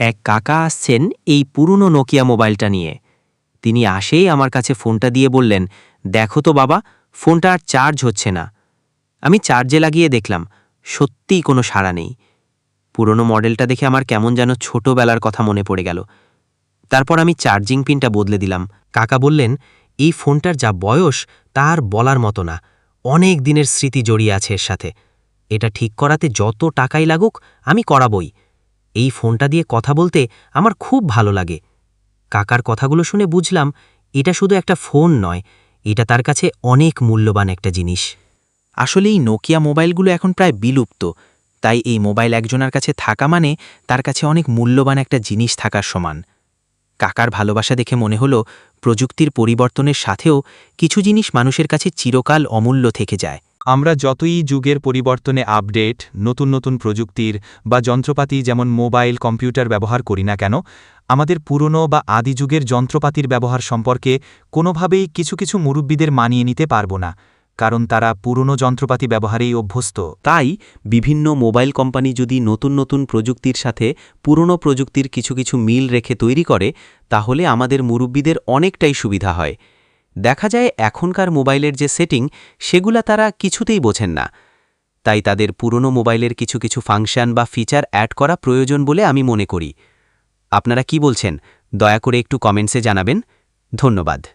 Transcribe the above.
এক কাকা আসছেন এই পুরনো নোকিয়া মোবাইলটা নিয়ে। তিনি আসেই আমার কাছে ফোনটা দিয়ে বললেন, দেখো তো বাবা, ফোনটা আর চার্জ হচ্ছে না। আমি চার্জে লাগিয়ে দেখলাম, সত্যিই কোনো সাড়া নেই। পুরনো মডেলটা দেখে আমার কেমন যেন ছোটবেলার কথা মনে পড়ে গেল। তারপর আমি চার্জিং পিনটা বদলে দিলাম। কাকা বললেন, এই ফোনটার যা বয়স তার বলার মতো না। অনেক দিনের স্মৃতি জড়িয়ে আছে এর সাথে। এটা ঠিক করাতে যত টাকাই লাগুক, আমি করাবই। এই ফোনটা দিয়ে কথা বলতে আমার খুব ভালো লাগে। কাকার কথাগুলো শুনে বুঝলাম, এটা শুধু একটা ফোন নয়, এটা তার কাছে অনেক মূল্যবান একটা জিনিস। আসলে এই নোকিয়া মোবাইলগুলো এখন প্রায় বিলুপ্ত, তাই এই মোবাইল একজনের কাছে থাকা মানে তার কাছে অনেক মূল্যবান একটা জিনিস থাকার সমান। কাকার ভালোবাসা দেখে মনে হলো, প্রযুক্তির পরিবর্তনের সাথেও কিছু জিনিস মানুষের কাছে চিরকাল অমূল্য থেকে যায়। আমরা যতই যুগের পরিবর্তনে আপডেট, নতুন নতুন প্রযুক্তির বা যন্ত্রপাতি যেমন মোবাইল, কম্পিউটার ব্যবহার করি না কেন, আমাদের পুরনো বা আদি যুগের যন্ত্রপাতির ব্যবহার সম্পর্কে কোনোভাবেই কিছু কিছু মুরব্বীদের মানিয়ে নিতে পারব না, কারণ তারা পুরনো যন্ত্রপাতি ব্যবহারেই অভ্যস্ত। তাই বিভিন্ন মোবাইল কোম্পানি যদি নতুন নতুন প্রযুক্তির সাথে পুরনো প্রযুক্তির কিছু কিছু মিল রেখে তৈরি করে, তাহলে আমাদের মুরব্বীদের অনেকটাই সুবিধা হয়। দেখা যায় এখনকার মোবাইলের যে সেটিং, সেগুলা তারা কিছুতেই বোঝেন না। তাই তাদের পুরনো মোবাইলের কিছু কিছু ফাংশন বা ফিচার অ্যাড করা প্রয়োজন বলে আমি মনে করি। আপনারা কি বলছেন? দয়া করে একটু কমেন্টসে জানাবেন। ধন্যবাদ।